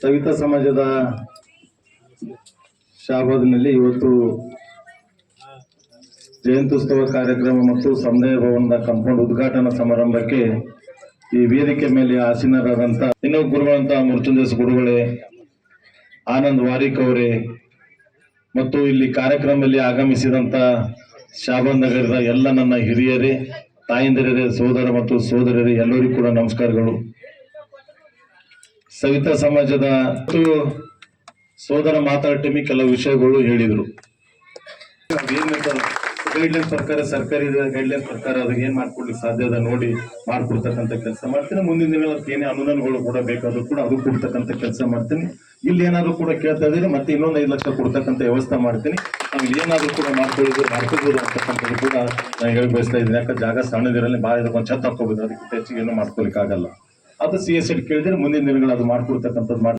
ಸವಿತಾ ಸಮಾಜದ ಶಾಬಾದ್ನಲ್ಲಿ ಇವತ್ತು ಜಯಂತ್ಯುತ್ಸವ ಕಾರ್ಯಕ್ರಮ ಮತ್ತು ಸಮುದಾಯ ಭವನದ ಕಾಂಪೌಂಡ್ ಉದ್ಘಾಟನಾ ಸಮಾರಂಭಕ್ಕೆ ಈ ವೇದಿಕೆ ಮೇಲೆ ಆಸೀನರಾದಂತ ಇನ್ನೂ ಗುರುಗಳಂತ ಮೃತ್ಯುಂಜಸ್ ಗುರುಗಳೇ, ಆನಂದ್ ವಾರಿಕ್ ಅವರೇ ಮತ್ತು ಇಲ್ಲಿ ಕಾರ್ಯಕ್ರಮದಲ್ಲಿ ಆಗಮಿಸಿದಂತ ಶಾಬಾನ್ ನಗರದ ಎಲ್ಲ ನನ್ನ ಹಿರಿಯರೇ ತಾಯಂದಿರರೇ ಸೋದರ ಮತ್ತು ಸೋದರರೇ ಎಲ್ಲರಿಗೂ ಕೂಡ ನಮಸ್ಕಾರಗಳು. ಸವಿತಾ ಸಮಾಜದ ಸೋದರ ಮಾತಾಡೋ ಕೆಲವು ವಿಷಯಗಳು ಹೇಳಿದರು. ಗೈಡ್ಲೈನ್ ಪ್ರಕಾರ, ಸರ್ಕಾರಿ ಗೈಡ್ಲೈನ್ ಪ್ರಕಾರ ಅದಕ್ಕೆ ಏನು ಮಾಡ್ಕೊಡ್ಲಿಕ್ಕೆ ಸಾಧ್ಯ ಅದ ನೋಡಿ ಮಾಡ್ಕೊಡ್ತಕ್ಕಂಥ ಕೆಲಸ ಮಾಡ್ತೀನಿ. ಮುಂದಿನ ದಿನಗಳಲ್ಲಿ ಏನೇ ಅನುದಾನಗಳು ಕೂಡ ಬೇಕಾದ್ರೂ ಕೂಡ ಅದು ಕೊಡ್ತಕ್ಕಂಥ ಕೆಲಸ ಮಾಡ್ತೀನಿ. ಇಲ್ಲಿ ಏನಾದ್ರು ಕೂಡ ಕೇಳ್ತಾ ಇದ್ರೆ ಮತ್ತೆ ಇನ್ನೊಂದು ಐದು ಲಕ್ಷ ಕೊಡ್ತಕ್ಕಂಥ ವ್ಯವಸ್ಥೆ ಮಾಡ್ತೀನಿ. ನಾವು ಏನಾದರೂ ಕೂಡ ಮಾಡ್ಕೊಳ್ಳೋದು ಮಾಡ್ಕೋಬಹುದು ಅಂತಕ್ಕಂಥದ್ದು ಕೂಡ ನಾನು ಹೇಳಿ ಬಯಸ್ತಾ ಇದ್ದೀನಿ. ಯಾಕಂದ್ರೆ ಜಾಗ ಸಣ್ಣದಿರಲ್ಲಿ ಭಾಳ ಇದಕ್ಕೊಂದು ಛತ್ ಹಾಕೋಬಹುದು ಅದಕ್ಕೆ ಹೆಚ್ಚಿಗೆ ಏನು ಮಾಡ್ಕೊಲಿಕ್ಕೆ ಆಗಲ್ಲ ಅದು ಸಿ ಎಸ್ ಕೇಳಿದ್ರೆ ಮುಂದಿನ ದಿನಗಳು ಅದು ಮಾಡ್ಕೊಡ್ತಕ್ಕಂಥದ್ದು ಮಾಡಿ